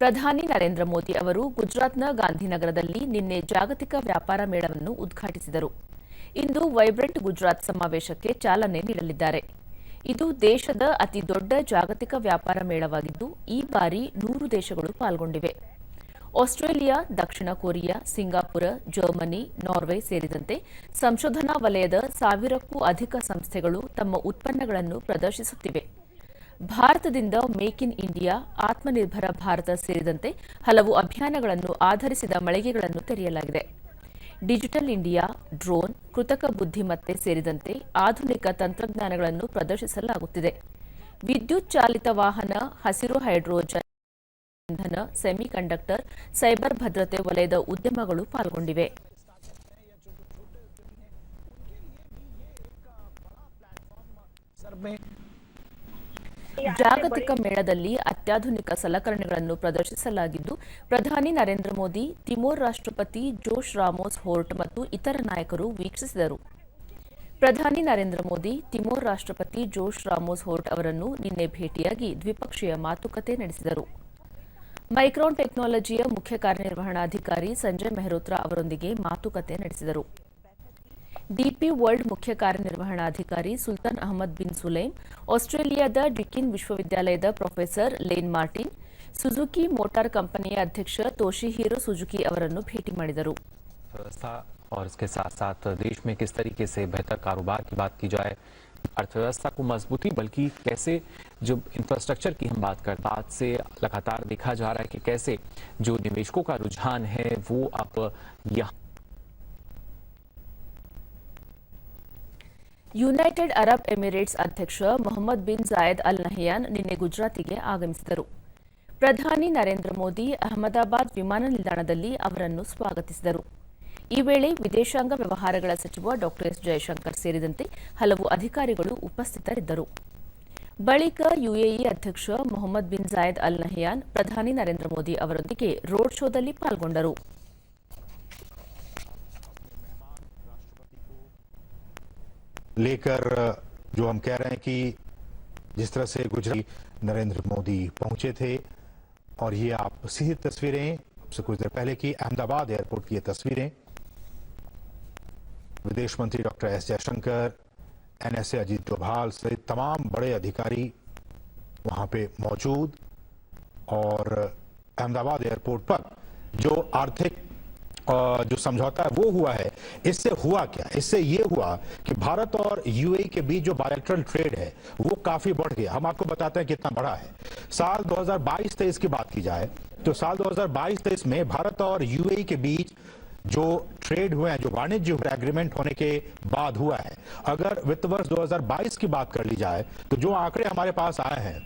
ಪ್ರಧಾನಿ ನರೇಂದ್ರ ಮೋದಿ ಅವರು ಗುಜರಾತ್ನ ಗಾಂಧಿನಗರದಲ್ಲಿ ನಿನ್ನೆ ಜಾಗತಿಕ ವ್ಯಾಪಾರ ಮೇಳವನ್ನು ಉದ್ಘಾಟಿಸಿದರು. ಇಂದು ವೈಬ್ರೆಂಟ್ ಗುಜರಾತ್ ಸಮಾವೇಶಕ್ಕೆ ಚಾಲನೆ ನೀಡಲಿದ್ದಾರೆ. ಇದು ದೇಶದ ಅತಿ ದೊಡ್ಡ ಜಾಗತಿಕ ವ್ಯಾಪಾರ ಮೇಳವಾಗಿದ್ದು, ಈ ಬಾರಿ ನೂರು ದೇಶಗಳು ಪಾಲ್ಗೊಂಡಿವೆ. ಆಸ್ಟ್ರೇಲಿಯಾ, ದಕ್ಷಿಣ ಕೊರಿಯಾ, ಸಿಂಗಾಪುರ, ಜರ್ಮನಿ, ನಾರ್ವೆ ಸೇರಿದಂತೆ ಸಂಶೋಧನಾ ವಲಯದ ಸಾವಿರಕ್ಕೂ ಅಧಿಕ ಸಂಸ್ಥೆಗಳು ತಮ್ಮ ಉತ್ಪನ್ನಗಳನ್ನು ಪ್ರದರ್ಶಿಸುತ್ತಿವೆ. ಭಾರತದಿಂದ make in India, Atmanirbhar Bharat ಸೇರಿದಂತೆ ಹಲವು ಅಭಿಯಾನಗಳನ್ನು ಆಧರಿಸಿದ ಮಳಿಗೆಗಳನ್ನು ತೆರೆಯಲಾಗಿದೆ. ಡಿಜಿಟಲ್ ಇಂಡಿಯಾ, ಡ್ರೋನ್, ಕೃತಕ ಬುದ್ಧಿಮತ್ತೆ ಸೇರಿದಂತೆ ಆಧುನಿಕ ತಂತ್ರಜ್ಞಾನಗಳನ್ನು ಪ್ರದರ್ಶಿಸಲಾಗುತ್ತಿದೆ. ವಿದ್ಯುತ್ ಚಾಲಿತ ವಾಹನ, ಹಸಿರು ಹೈಡ್ರೋಜನ್ ಇಂಧನ, ಸೆಮಿಕಂಡಕ್ಟರ್, ಸೈಬರ್ ಭದ್ರತೆ ವಲಯದ ಉದ್ಯಮಗಳು ಪಾಲ್ಗೊಂಡಿವೆ. ಜಾಗತಿಕ ಮೇಳದಲ್ಲಿ ಅತ್ಯಾಧುನಿಕ ಸಲಕರಣೆಗಳನ್ನು ಪ್ರದರ್ಶಿಸಲಾಗಿದ್ದು, ಪ್ರಧಾನಿ ನರೇಂದ್ರ ಮೋದಿ, ತಿಮೋರ್ ರಾಷ್ಟ್ರಪತಿ ಜೋಶ್ ರಾಮೋಸ್ ಹೋರ್ಟ್ ಮತ್ತು ಇತರ ನಾಯಕರು ವೀಕ್ಷಿಸಿದರು. ಪ್ರಧಾನಿ ನರೇಂದ್ರ ಮೋದಿ, ತಿಮೋರ್ ರಾಷ್ಟ್ರಪತಿ ಜೋಶ್ ರಾಮೋಸ್ ಹೋರ್ಟ್ ಅವರನ್ನು ನಿನ್ನೆ ಭೇಟಿಯಾಗಿ ದ್ವಿಪಕ್ಷೀಯ ಮಾತುಕತೆ ನಡೆಸಿದರು. ಮೈಕ್ರಾನ್ ಟೆಕ್ನಾಲಜಿಯ ಮುಖ್ಯ ಕಾರ್ಯನಿರ್ವಹಣಾಧಿಕಾರಿ ಸಂಜಯ್ ಮೆಹ್ರೋತ್ರಾ ಅವರೊಂದಿಗೆ ಮಾತುಕತೆ ನಡೆಸಿದರು. ಡಿಪಿ ವರ್ಲ್ಡ್ ಮುಖ್ಯ ಕಾರ್ಯನಿರ್ವಹಣಾಧಿಕಾರಿ ಸುಲ್ತಾನ್ ಅಹಮದ್ ಬಿನ್ ಸುಲೈಮ್ ಆಸ್ಟ್ರೇಲಿಯಾದ ಡಿಕಿನ್ ವಿಶ್ವವಿದ್ಯಾಲಯದ professor Lane Martin Suzuki motor ಕಂಪನಿಯ ಅಧ್ಯಕ್ಷ ತೋಶಿಹಿರೋ ಸುಜುಕಿ ಅವರನ್ನು ಭೇಟಿ ಮಾಡಿದರು व्यवस्था और इसके साथ साथ देश में किस तरीके से बेहतर कारोबार की बात की जाए अर्थव्यवस्था को मजबूती बल्कि कैसे जो इंफ्रास्ट्रक्चर की हम बात करते हैं आज से लगातार देखा जा रहा है कि कैसे जो निवेशकों का रुझान है वो अब यहाँ ಯುನೈಟೆಡ್ ಅರಬ್ ಎಮಿರೇಟ್ಸ್ ಅಧ್ಯಕ್ಷ Mohamed bin Zayed Al Nahyan ನಿನ್ನೆ ಗುಜರಾತಿಗೆ ಆಗಮಿಸಿದರು. ಪ್ರಧಾನಿ ನರೇಂದ್ರ ಮೋದಿ ಅಹಮದಾಬಾದ್ ವಿಮಾನ ನಿಲ್ದಾಣದಲ್ಲಿ ಅವರನ್ನು ಸ್ವಾಗತಿಸಿದರು. ಈ ವೇಳೆ ವಿದೇಶಾಂಗ ವ್ಯವಹಾರಗಳ ಸಚಿವ ಡಾ ಎಸ್ ಜಯಶಂಕರ್ ಸೇರಿದಂತೆ ಹಲವು ಅಧಿಕಾರಿಗಳು ಉಪಸ್ಥಿತರಿದ್ದರು. ಬಳಿಕ ಯುಎಇ ಅಧ್ಯಕ್ಷ Mohamed bin Zayed Al Nahyan, ಪ್ರಧಾನಿ ನರೇಂದ್ರ ಮೋದಿ ಅವರೊಂದಿಗೆ ರೋಡ್ ಶೋದಲ್ಲಿ ಪಾಲ್ಗೊಂಡರು. लेकर जो हम कह रहे हैं कि जिस तरह से गुजरात नरेंद्र मोदी पहुँचे थे, और ये आप सीधी तस्वीरें से कुछ देर पहले की अहमदाबाद एयरपोर्ट की ये तस्वीरें, विदेश मंत्री doctor S Jaishankar, NSA Ajit Doval सहित तमाम बड़े अधिकारी वहाँ पे मौजूद, और अहमदाबाद एयरपोर्ट पर जो आर्थिक जो समझौता है, वो हुआ है। इससे हुआ क्या? इससे ये हुआ कि भारत और यूएई के बीच जो बायलेटरल ट्रेड है, वो काफ़ी बढ़ गया। हम आपको बताते हैं कितना बढ़ा है। साल 2022-23 की बात की जाए तो साल 2022-23 में भारत और यूएई के बीच जो ट्रेड हुए हैं, जो वाणिज्य एग्रीमेंट होने के बाद हुआ है। अगर वित्त वर्ष 2022 की बात कर ली जाए तो जो आंकड़े हमारे पास आए हैं